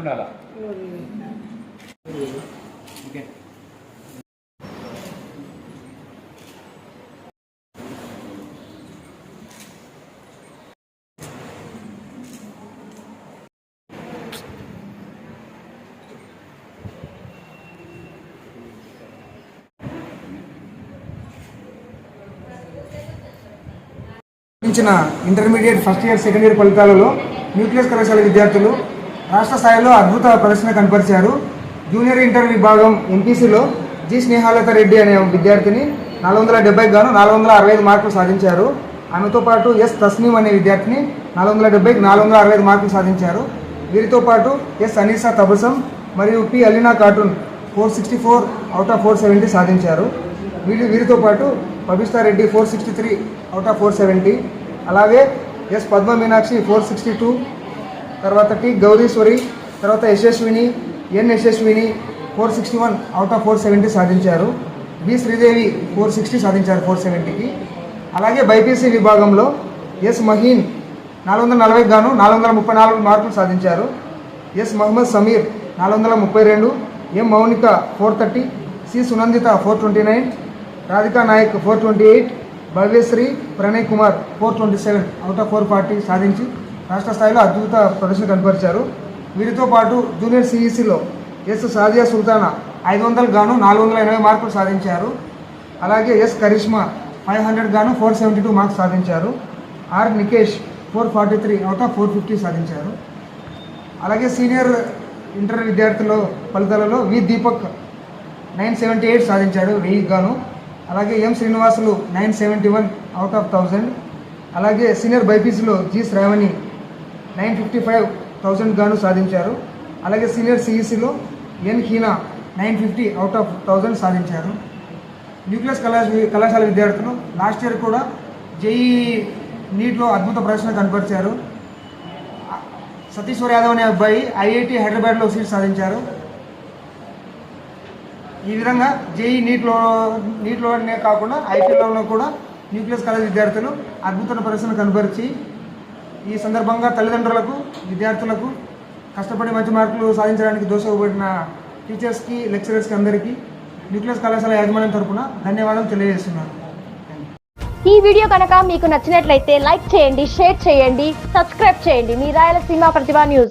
ఉండాలా? Okay. Intermediate first year second year ఫలితాలలో nucleus కళాశాల విద్యార్థులు రాష్ట్ర స్థాయిలో అద్భుత ప్రదర్శన కనపరిచారు. జూనియర్ ఇంటర్ విభాగం ఎంపీసీలో జి స్నేహాలత రెడ్డి అనే విద్యార్థిని నాలుగు వందల డెబ్బైకి గాను నాలుగు వందల అరవై ఐదు మార్కులు సాధించారు. ఆమెతో పాటు ఎస్ తస్నీం అనే విద్యార్థిని నాలుగు వందల డెబ్బైకి నాలుగు వందల అరవై ఐదు మార్కులు సాధించారు. వీరితో పాటు ఎస్ అనీసా తబసం మరియు P Alina cartoon four sixty four out of four seventy సాధించారు. వీరి వీరితో పాటు Pabista Reddy four sixty three out of four seventy అలాగే S Padma Meenakshi four sixty two తర్వాత టి గౌరీశ్వరి తర్వాత Yashaswini N Yashaswini four sixty one out of four seventy సాధించారు. B Sridevi four sixty సాధించారు four సెవెంటీకి అలాగే బైపీసీ విభాగంలో yes Maheen నాలుగు వందల నలభై గాను నాలుగు వందల ముప్పై నాలుగు మార్కులు సాధించారు. ఎస్ మహమ్మద్ సమీర్ నాలుగు వందల ముప్పై రెండు M Mounika four thirty C Sunanditha four twenty nine Radhika Nayak four twenty eight Bhavyasri Pranay Kumar four twenty seven out of four forty సాధించి రాష్ట్ర స్థాయిలో అద్భుత ప్రదర్శన కనపరిచారు. వీరితో పాటు జూనియర్ సిఈసిలో ఎస్ సాజియా సుల్తానా ఐదు వందలు గాను నాలుగు వందల ఎనభై మార్కులు సాధించారు. అలాగే ఎస్ కరిష్మా ఫైవ్ హండ్రెడ్ గాను ఫోర్ సెవెంటీ టూ మార్క్స్ సాధించారు. R Nikesh four forty three out of four fifty సాధించారు. అలాగే సీనియర్ ఇంటర్ విద్యార్థుల ఫలితాలలో V Deepak nine seventy eight సాధించాడు వెయ్యి గాను. అలాగే M Srinivasulu nine seventy one out of thousand. అలాగే senior బైపీసీలో G Sravani nine fifty five thousand గాను సాధించారు. అలాగే senior సిఈసిలో N Heena nine fifty out of thousand సాధించారు. న్యూక్లియస్ కళాశ కళాశాల విద్యార్థులు లాస్ట్ ఇయర్ కూడా జేఈ నీట్లో అద్భుత ప్రదర్శన కనపరిచారు. సతీశ్వర్ యాదవ్ అనే అబ్బాయి ఐఐటి హైదరాబాద్లో సీట్ సాధించారు. ఈ విధంగా జేఈ నీట్లో నీటిలోనే కాకుండా ఐపీఎల్లో కూడా న్యూక్లియస్ కళాశాల విద్యార్థులు అద్భుత ప్రదర్శన కనపరిచి ఈ సందర్భంగా తల్లిదండ్రులకు విద్యార్థులకు కష్టపడి మంచి మార్కులు సాధించడానికి దోషపడిన టీచర్స్కి లెక్చరర్స్కి అందరికీ న్యూక్లియస్ కళాశాల యాజమాన్యం తరపున ధన్యవాదాలు తెలియజేస్తున్నాను. ఈ వీడియో కనుక మీకు నచ్చినట్లయితే లైక్ చేయండి షేర్ చేయండి సబ్స్క్రైబ్ చేయండి. మీ రాయలసీమ ప్రతిభా న్యూస్.